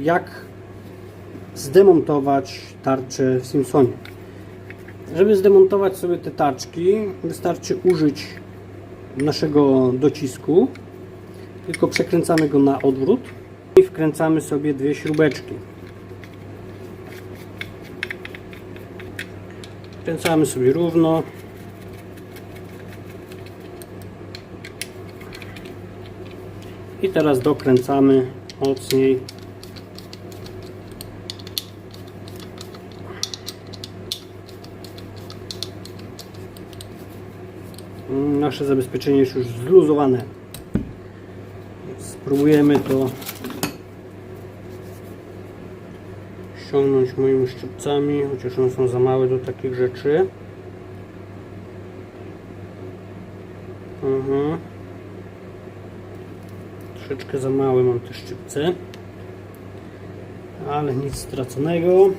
jak zdemontować tarczę w Simpsonie. Żeby zdemontować sobie te tarczki, wystarczy użyć naszego docisku. Tylko przekręcamy go na odwrót i wkręcamy sobie dwie śrubeczki. Wkręcamy sobie równo. I teraz dokręcamy mocniej. Nasze zabezpieczenie jest już zluzowane. Spróbujemy to ściągnąć moimi szczupcami, chociaż one są za małe do takich rzeczy. Mhm. Troszeczkę za małe mam te szczypce. Ale nic straconego.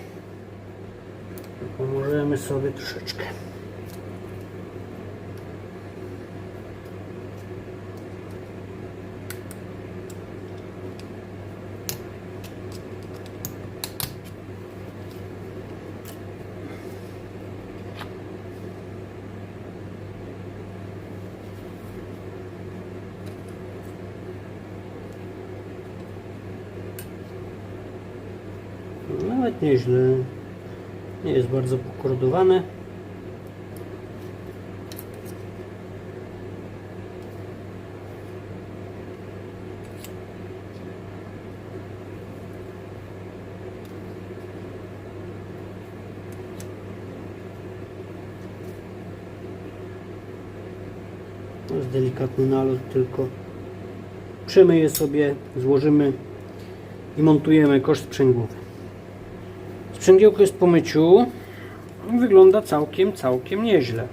Pomożemy sobie troszeczkę. Nawet nieźle. Nie jest bardzo pokordowane. Jest delikatny nalot tylko. Przemyję sobie, złożymy i montujemy kosz sprzęgłowy. Sprzęgiełko jest po myciu. Wygląda całkiem, całkiem nieźle.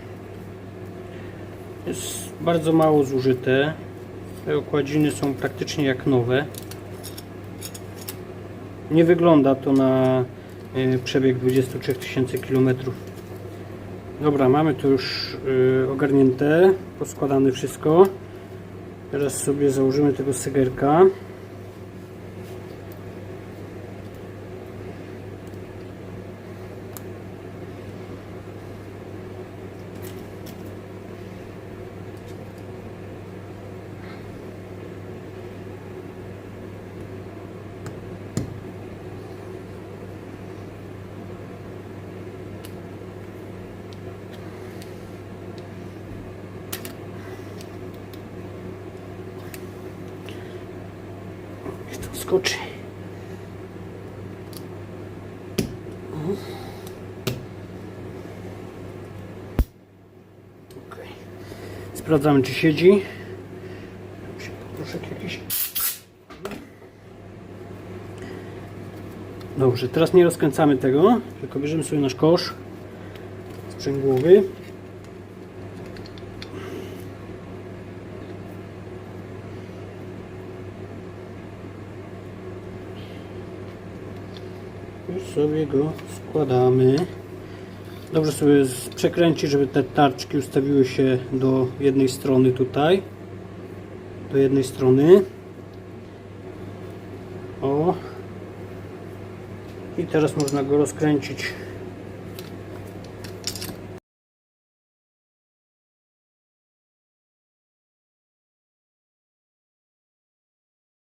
Jest bardzo mało zużyte. Te okładziny są praktycznie jak nowe. Nie wygląda to na y, przebieg 23 tysięcy km. Dobra, mamy to już y, ogarnięte, poskładane wszystko. Teraz sobie założymy tego segerka. Niech to skoczy. Okej. Sprawdzamy, czy siedzi. Proszek jakiś. Dobrze, teraz nie rozkręcamy tego, tylko bierzemy sobie nasz kosz sprzęgłowy. Już sobie go składamy. Dobrze sobie przekręcić, żeby te tarczki ustawiły się do jednej strony tutaj. Do jednej strony. O. I teraz można go rozkręcić